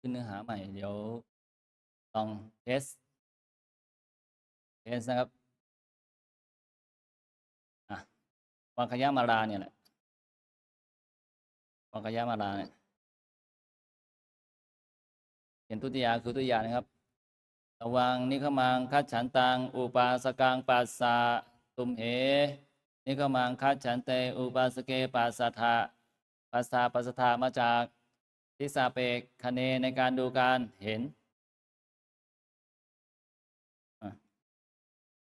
ขึ้นเนื้อหาใหม่ เดี๋ยวลองเทสเทสนะครับอะวังคยามาราเนี่ยแหละวังคยามาราเนี่ยเขียนทุติยาคือทุติยานะครับระวังนิขมังคัจฉันตังอุปาสกังปัสสะตุมเหนิขมังคัจฉันเตอุปาสเกปัสสะทะปัสสะปัสสะทะมาจาก ทิสาเปกคะเนในการดูการเห็น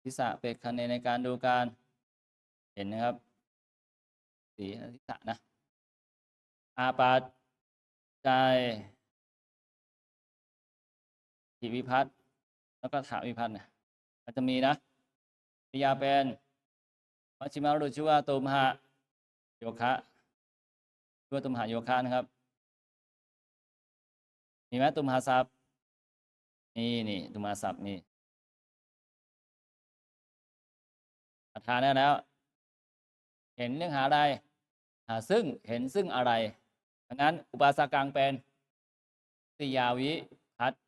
ทิสาเปกคะเนในการดูการเห็นนะครับสีทิสะนะ อาปัจจัยจิวิพัฒน์แล้วก็ถาวิพัฒน์เนี่ยมันจะมีนะปิยาเป็นมัชฌิมารุชื่อว่าตุมหะโยคะชื่อว่าตุมหะโยคะนะครับ มีไหมตุมหาศัพท์นี่นี่ตุมหาศัพท์นี่ประธานได้แล้ว เห็นเรื่องหาอะไรหาซึ่งเห็นซึ่งอะไรดังนั้น อุปาสกังเป็นสิยาวิพัฒน์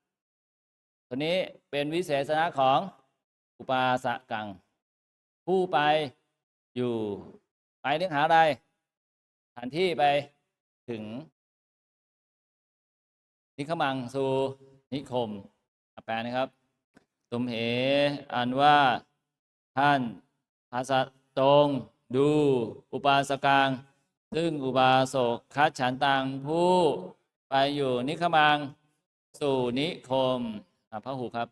ตัวนี้เป็นวิเศษณะของอุปาสกัง ผู้ไปอยู่ไปเรื่องหาอะไรสถานที่ไปถึง นิคมังสูนิคมอะแปลนะครับตุมเหอันว่าท่านภาษาตรงดูอุปาสกังซึ่งอุบาสกคัดฉันตังผู้ไปอยู่นิคมังสู่นิคมอะพระหูครับ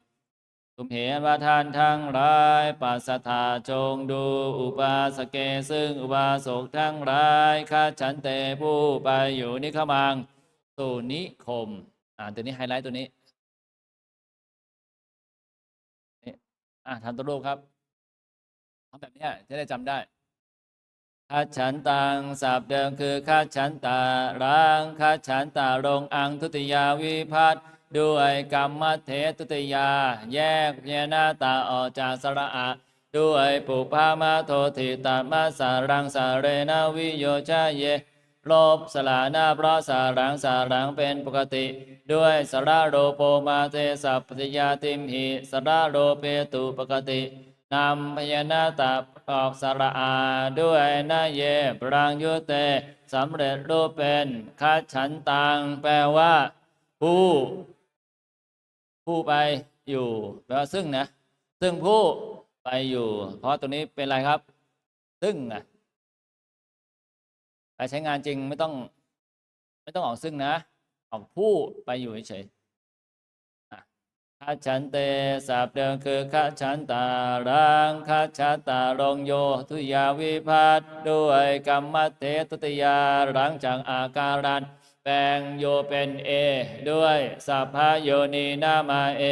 ตุมเหอันว่าท่านทั้งหลายปัสสาจงดูอุปาสเกซึ่งอุบาสกทั้งหลายคัดฉันเตผู้ไปอยู่นิคมังสู่นิคม อ่าตัวนี้ไฮไลท์ตัวนี้นี่อ่าทำตัวรูปครับทำแบบนี้จะได้จำได้คัดฉันตังสับเดิมคือคัดฉันตารังคัดฉันตารงอังทุติยาวิพัตด้วยกรรมเทตุติยา แยกเยนาตาออกจากสระอะด้วยปุพามาโทติตามาสารังสาเรนาวิโยชาเย ลบสลาหน้าเพราะสารังสารังเป็นปกติ ด้วยสระโรโปมาเตสัพพติยาติมหิสระโรเปตุปกตินำพยานาตาออกสระอาด้วยนาเยปรังยุเตสำเร็จรูปเป็นคัดฉันตังแปลว่า ผู้ ผู้ไปอยู่แปลว่าซึ่งนะ ซึ่งผู้ไปอยู่ เพราะตัวนี้เป็นอะไรครับ ซึ่งนะ ไปใช้งานจริงไม่ต้อง ไม่ต้องออกซึ่งนะ ออกผู้ไปอยู่เฉยๆอะคัจฉันเตสับเดิมคือคัจฉันตารังคัจฉตารงโย ทุยาวิพัตด้วยกรรมเทตุติยาหลังจากอาการันแปลงโยเป็นเอ ด้วยสัพพโยนีนามาเอ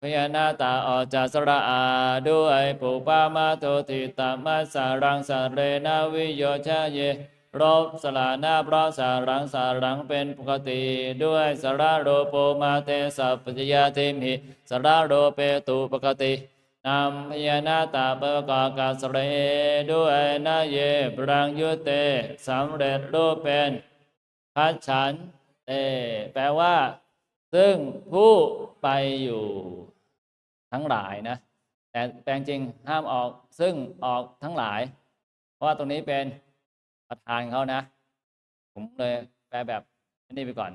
พยานาตาออกจากสระอาด้วยปุปามาโทติตามาสารังสาเรนาวิโยชาเย รบสลาหน้าพระสารังสารังเป็นปกติ ด้วยสาระโรโปมาเตสัพพจยาทิมิสาระโรเปตุปกตินำพยานาตาประกอบกาสเรด้วยนาเยปรังยุเตสำเร็จรูปเป็นพัชฉันเตแปลว่า ซึ่งผู้ไปอยู่ทั้งหลายนะ แต่แปลงจริงห้ามออกซึ่งออกทั้งหลาย เพราะว่าตรงนี้เป็น ประธานเขานะ ผมเลยแปลแบบนี้ไปก่อน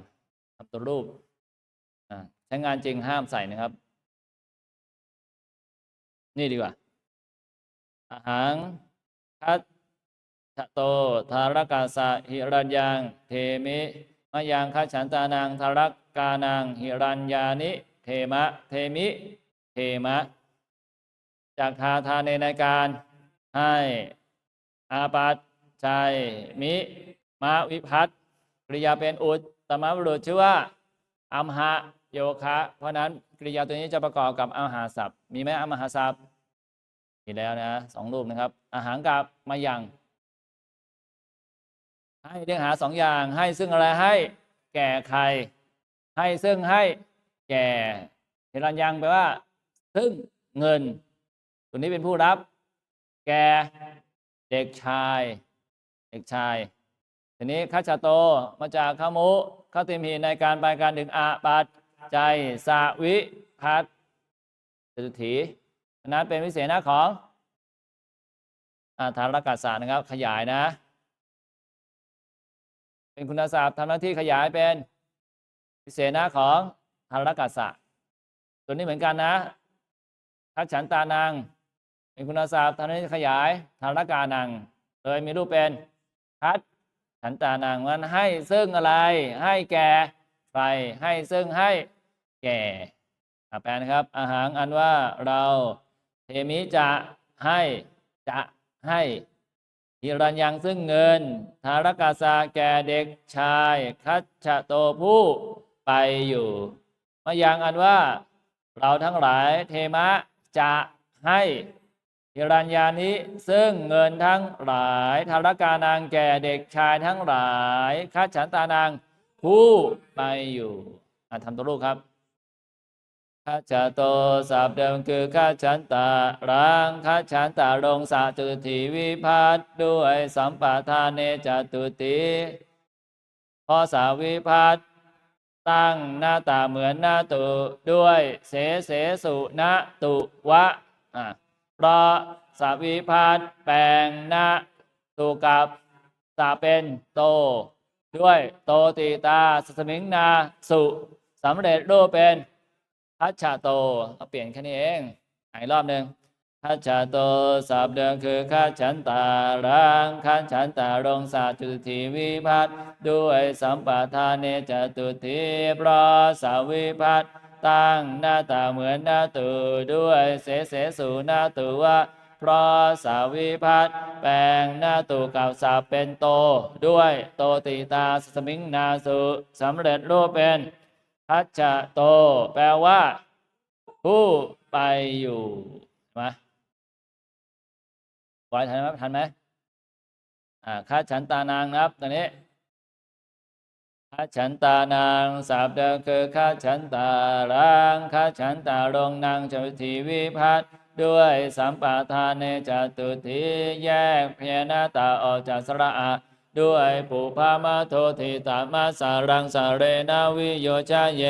ทำตัวรูปใช้งานจริงห้ามใส่นะครับ นี่ดีกว่า อาหารคัตชะโตธารกาสะหิรัญยัง เทมิมะยังคัฉันตานังธารกานังหิรัญญานิ เทมะ เทมิ เทมะ จากทาทานในการให้อาปัต ชัยมิมาวิพัตกริยาเป็นอุตตมบุรุษชื่อว่าอัมหะโยคะ เพราะนั้นกริยาตัวนี้จะประกอบกับอัมหาศัพท์ มีไหมอัมหาศัพท์มีแล้วนะสองรูปนะครับ อาหารกับมายัง ให้เรียกหาสองอย่างให้ซึ่งอะไรให้แก่ใคร ให้ซึ่งให้แก่เฮรัญยังแปลว่า ซึ่งเงิน ตัวนี้เป็นผู้รับ แก่เด็กชาย เด็กชาย ทีนี้คัจฉโตมาจากขมุขติมหีในการไปการถึงอาปัจใจสาวิพัตจุถีนั้นเป็นวิเศษนะของอาธารกัสสะนะครับ ขยายนะ เป็นคุณศัพท์ทำหน้าที่ขยายเป็นวิเศษนะของธารกัสสะตัวนี้เหมือนกันนะทักฉันตานัง เป็นคุณศัพท์ทำหน้าที่ขยายธารกานัง เลยมีรูปเป็น ทัดฉันตานังมันให้ซึ่งอะไร ให้แก่ใครให้ซึ่งให้แก่อะแปลนะครับ อาหารอันว่าเราเทมิจะให้จะให้ฮิรัญยังซึ่งเงินธารกาสาแก่เด็กชาย คัจฉโตผู้ไปอยู่มายังอันว่าเราทั้งหลายเทมะจะให้ ฮิรัญญานิซึ่งเงินทั้งหลายธารกานางแก่เด็กชายทั้งหลายคัจฉันตานางผู้ไปอยู่อะทำตัวลูกครับข้าจโตสับเดิมคือข้าฉันตารังข้าฉันตาลงสาจุติวิพัตด้วยสัมปทานเนจตุติพอสาวิพัตตั้งหน้าตาเหมือนหน้าตุด้วยเสเสสุนะตุวะอะ เพราะสวิพัตแปลงน้าตุกับสาเป็นโต ด้วยโตติตาสสมิงนาสุสำเร็จรูปเป็นพัชชาโตเอาเปลี่ยนแค่นี้เองอ่านอีกรอบหนึ่งพัชชาโตสับเดิมคือข้าฉันตารังข้าฉันตารงสาจุติวิพัตด้วยสัมปทานเนจตุติเพราะสาวิพัต ตั้งหน้าตาเหมือนหน้าตูด้วยเสเสสุหน้าตูวะเพราะสาวิพัตแปลงหน้าตูกับสาเป็นโต ด้วยโตติตาสมิงนาสุสำเร็จรูปเป็นพัชโต แปลว่า ผู้ไปอยู่มาปล่อยทันไหมทันไหมอ่าข้าฉันตานางนะครับตอนนี้ ฉันตานางสาบเดิมคือข้าฉันตารังข้าฉันตาลงนางจุทีวิพัตด้วยสัมปทานเนจตุทีแยกเพียนาตาออกจากสระอาด้วยปุพามาโทธิตามาสารังสาเรนาวิโยชาเย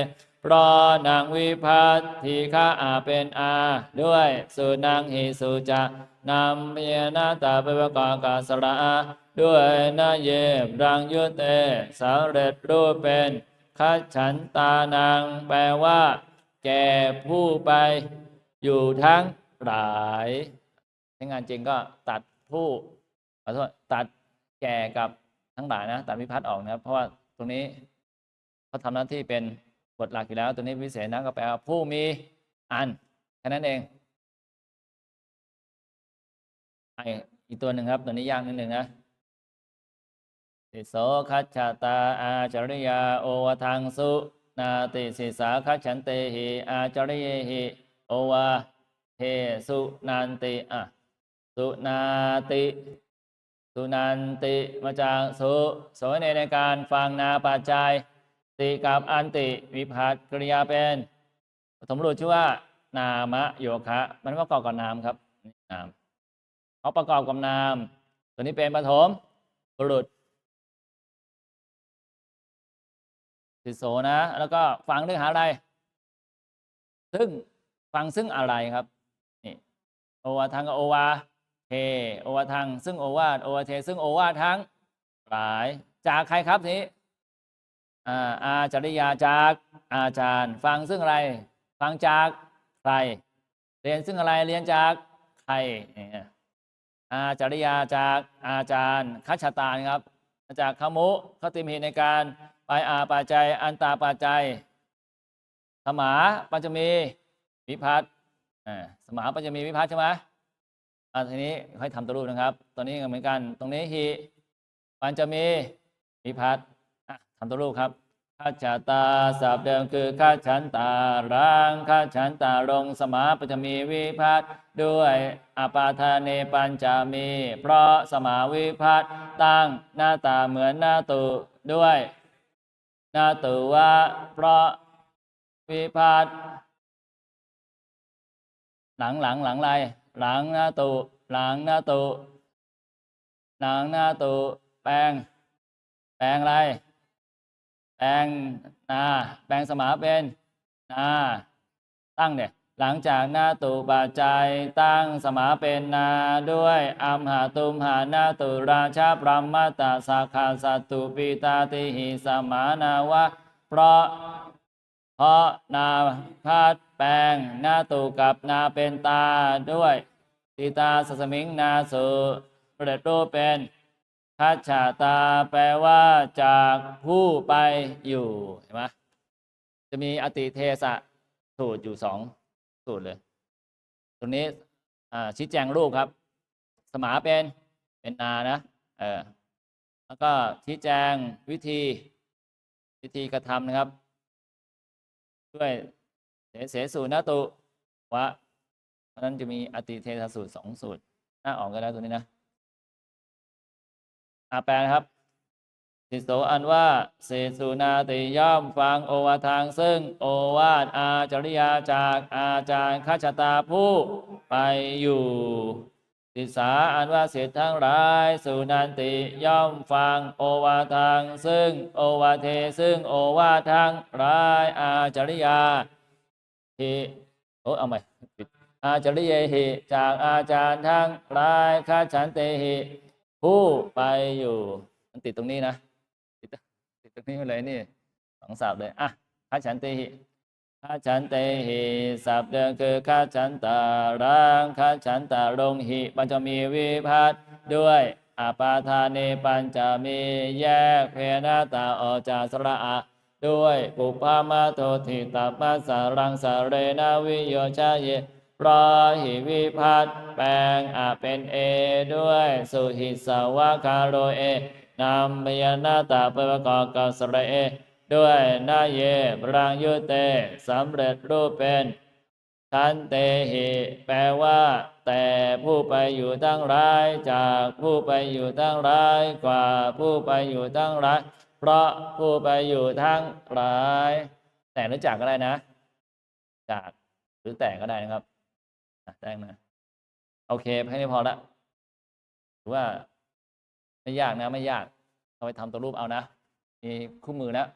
พราะนางวิพัตทีฆาอาเป็นอา ด้วยสุนางหิสุจะนำเพียนาตาไปประกอบกับสระ ด้วยนาเยบรังยุเตสาเร็จรูปเป็นคัจฉันตานางแปลว่า แก่ผู้ไป อยู่ทั้งหลายใช้งานจริงก็ตัดผู้ขอโทษตัดแก่กับทั้งหลายนะตัดวิพัฒน์ออกนะครับ เพราะว่าตรงนี้เขาทำหน้าที่เป็นบทหลักอยู่แล้ว ตัวนี้วิเศษนะก็แปลว่าผู้มีอันแค่นั้นเองอีกตัวหนึ่งครับ ตัวนี้ยากนิดหนึ่งนะ ติโสคัจฉตาอาจริยาโอวทังสุ นาติสิสาคัจฉันเตหิอาจริยหิโอวาเทสุนันติอะสุนาติสุนันติมาจากสุโสในในการฟังนาปัจจัย ติกับอันติวิภัตกริยาเป็นปฐมรูปชื่อว่านามะโยคะ มันประกอบกับนามครับนามเขาประกอบกับนาม ตัวนี้เป็นปฐมบุรุษ สิโสนะ แล้วก็ฟังเรื่องหาอะไร ซึ่งฟังซึ่งอะไรครับนี่โอวาทังกับโอวาเทโอวาทัง ซึ่งโอวาโอวาเท ซึ่งโอวาทั้งหลายจากใครครับนี้อาอาจริยาจากอาจารย์ ฟังซึ่งอะไร ฟังจากใคร เรียนซึ่งอะไรเรียนจากใครอาจริยาจากอาจารย์คัชตานครับ จากขมุขติมเหตุในการ ไปอาปัจจัย อันตาปัจจัย สมาปัญจมีวิพัฒน์สมาปัญจมีวิพัฒน์ใช่ไหมอ่าทีนี้ให้ทำตัวรูปนะครับตัวนี้เหมือนกัน ตรงนี้หิปัญจมีวิพัฒน์ทำตัวรูปครับข้าชาตาสับเดิมคือข้าฉันตารังข้าฉันตาลงสมาปัญจมีวิพัฒน์ด้วยอปาทานเนปัญจมี เพราะสมาวิพัฒน์ตั้งหน้าตาเหมือนหน้าตุด้วย นาตุวะเพราะวิพัฒหลังหลังหลังอะไรหลังนาตุหลังนาตุหลังนาตุแปลง แปลงอะไรแปลงนาแปลงสมาเป็นนาตั้งเนี่ย หลังจากนาตุบาใจตั้งสมาเป็นนาด้วยอัมหาตุมหานาตุราชาพรหมตาสาขาสัตุปิตาติหิสมานาวะ เพราะเพราะนาพัดแปลงนาตุกับนาเป็นตาด้วยติตาสสมิงนาสุเปรตรูปเป็นคัจฉาตาแปลว่าจากผู้ไปอยู่เห็นไหมจะมีอติเทสะสูตรอยู่สอง สูตรเลย ตรงนี้อ่ชี้แจงรูปครับ สมาเป็นเป็นนานะเออแล้วก็ชี้แจงวิธีวิธีกระทำนะครับ ด้วยเสเสสูนตุวะเพราะนั้นจะมีอติเทสสูตรสองสูตรหน้าออกกันแล้วตัวนี้นะอาแปลนะครับ สิโสอันว่าเสสุนาติย่อมฟังโอวาทางซึ่งโอวาทอาจริยาจากอาจารย์ข้าชตาผู้ไปอยู่ติสาอันว่าเศษทั้งหลายสุนันติย่อมฟังโอวาทางซึ่งโอวาเทซึ่งโอวาททั้งหลายอาจริยาหิโอ้เอาใหม่อาจริยหิจากอาจารย์ทั้งหลายข้าฉันเตหิผู้ไปอยู่มันติดตรงนี้นะ ติดตรงนี้ไปเลยนี่สองสับเลยอะข้าฉันเตหิข้าฉันเตหิสับเดิมคือข้าฉันตารังข้าฉันตาลงหิปัญจะมีวิพัตด้วยอาปาทานีปัญจมีแยกเพนาตาออกจากสระอะด้วยปุพามาโทติตาปัสสารังสเรนาวิโยชาเยรอหิวิพัตแปลงอาเป็นเอ ด้วย สุหิสาวาคาโรเอ นามพยานาตาไปประกอบกับสระเอ ด้วยนาเยปรังยุเตสำเร็จรูปเป็นทันเตหิแปลว่า แต่ผู้ไปอยู่ทั้งหลายจากผู้ไปอยู่ทั้งหลายกว่าผู้ไปอยู่ทั้งหลายเพราะผู้ไปอยู่ทั้งหลาย แต่หรือจากก็ได้นะ จากหรือแต่ก็ได้นะครับแจ้งนะโอเคแค่นี้พอละถือว่า ไม่ยากนะ ไม่ยาก เอาไปทำตัวรูปเอานะ มีคู่มือแล้ว